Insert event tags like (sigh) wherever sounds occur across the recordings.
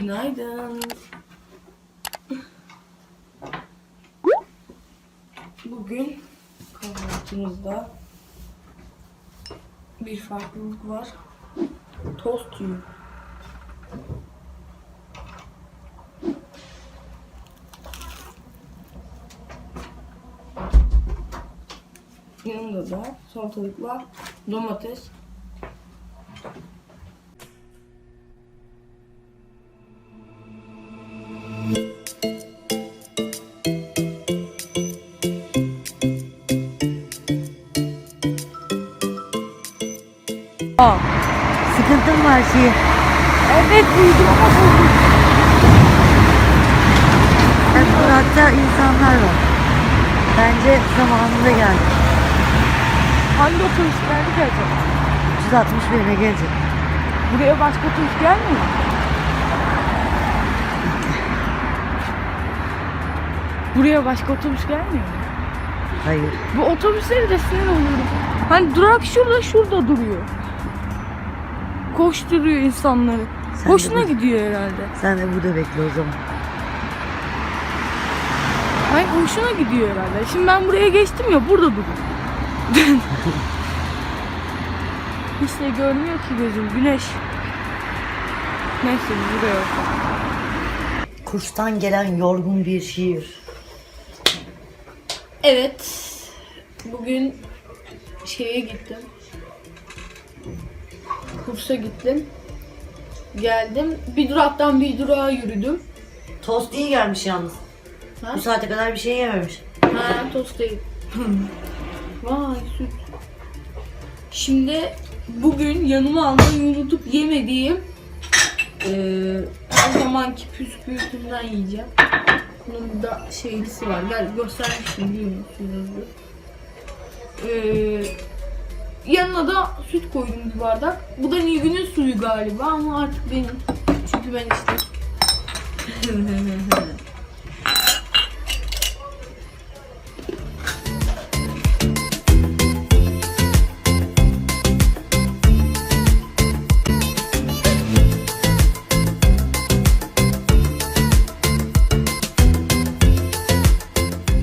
Günaydın. Bugün kahvaltımızda bir farklılık var. Tost yiyor. Yanında da salatalıklar, domates, sıkıntım var şey. Evet duydum ama buldum. Bak Burak'ta insanlar var. Bence zamanında geldi. Hangi otobüs geldi ki acaba? 361'e gelecek. Buraya başka otobüs gelmiyor mu? Buraya başka otobüs gelmiyor mu? Hayır. Bu otobüsleri de sinir oluyorum. Hani durak şurada şurada duruyor. Koşturuyor insanları. Sen de Hoşuna bu- gidiyor herhalde. Sen de burada bekle o zaman. Hayır hoşuna gidiyor herhalde. Şimdi ben buraya geçtim ya burada duruyor. (laughs) Hiç de görmüyor ki gözüm. Güneş. Neyse bakalım. Kurstan gelen yorgun bir şiir. Evet. Bugün şeye gittim. Kursa gittim. Geldim. Bir duraktan bir durağa yürüdüm. Tost iyi gelmiş yalnız. Ha? Bu saate kadar bir şey yememiş. Ha tost değil. (laughs) Vay süt. Şimdi bugün yanıma almayı unutup yemediğim eee her zamanki püskürtümden yiyeceğim. Bunun da şeylisi var. Gel göstermiştim değil mi? Şurada. Yanına da süt koydum bir bardak. Bu da Nilgün'ün suyu galiba ama artık benim. Çünkü ben işte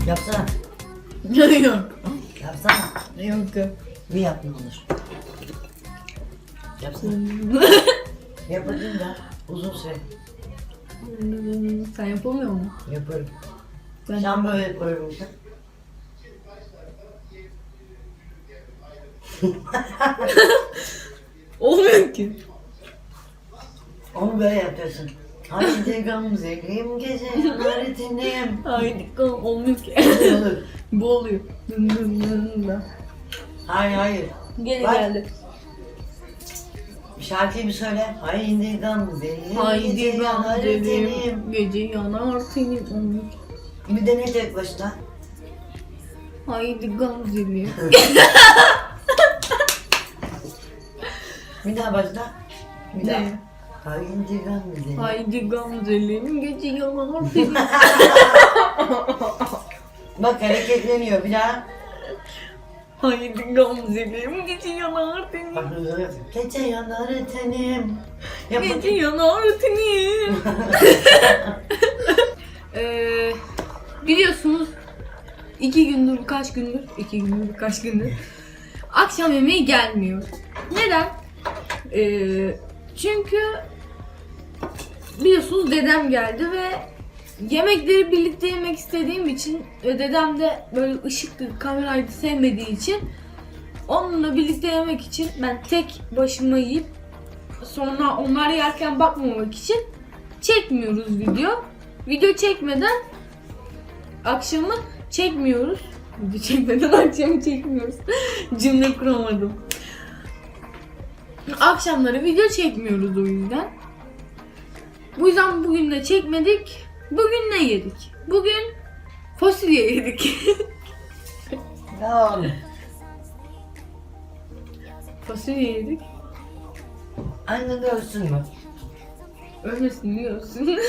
Yapsana. (laughs) Yok. Yapsana. Yok yok. Bir yap ne olur. Yapsana. (laughs) Yapayım da uzun süre. Sen yapamıyor musun? Yaparım. Ben- Sen böyle işte. (laughs) Olmuyor ki. Onu böyle yapacaksın. Haydi gamzelim gece yanaretinim. Haydi kalk olmuyor ki. Bu oluyor. (laughs) Dın dın. Hayır hayır. Gene Bak. geldi. Şarkıyı bir söyle. Haydi gamzelim Haydi gece yanaretinim. gamzelim. Gece yanar. Olmuyor ki. Bir dene tek başına. Haydi gamzelim. (laughs) Bir daha başla. Bir daha. Ne? Haydi gamzelim. Haydi gamzelim. Gece yanar tenim. (laughs) Bak hareketleniyor bir daha. Haydi gamzelim. Gece yanar tenim. Gece yanar tenim. Yap Gece bakayım. yanar tenim. Eee (laughs) biliyorsunuz iki gündür birkaç gündür iki gündür birkaç gündür akşam yemeği gelmiyor. Neden? Eee çünkü biliyorsunuz dedem geldi ve yemekleri birlikte yemek istediğim için ve dedem de böyle ışıklı kamerayı sevmediği için onunla birlikte yemek için ben tek başıma yiyip sonra onlar yerken bakmamak için çekmiyoruz video. Video çekmeden akşamı çekmiyoruz. Video çekmeden (laughs) akşamı çekmiyoruz. Cümle kuramadım. Akşamları video çekmiyoruz o yüzden. Bu yüzden bugün de çekmedik. Bugün ne yedik? Bugün fasulye yedik. Tamam. fasulye yedik. Annen de ölsün mü? Ölmesin diyorsun. (laughs)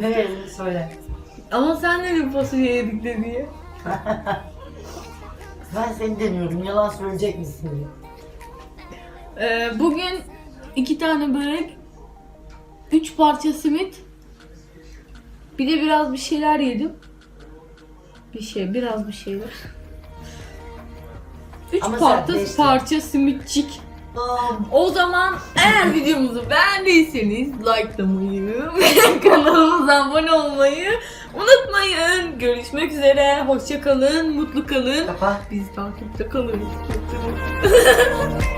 Ne yerini söyle. Ama sen dedin fasulye yedik de diye. (laughs) Ben seni demiyorum. Yalan söyleyecek misin diye. Ee, bugün iki tane börek 3 parça simit. Bir de biraz bir şeyler yedim. Bir şey, biraz bir şeyler. 3 Ama parça, beştin. parça simitçik. O zaman eğer videomuzu beğendiyseniz likelamayı ve (laughs) kanalımıza abone olmayı unutmayın. Görüşmek üzere. Hoşça kalın, mutlu kalın. Kapa. Biz takipte kalırız. (laughs)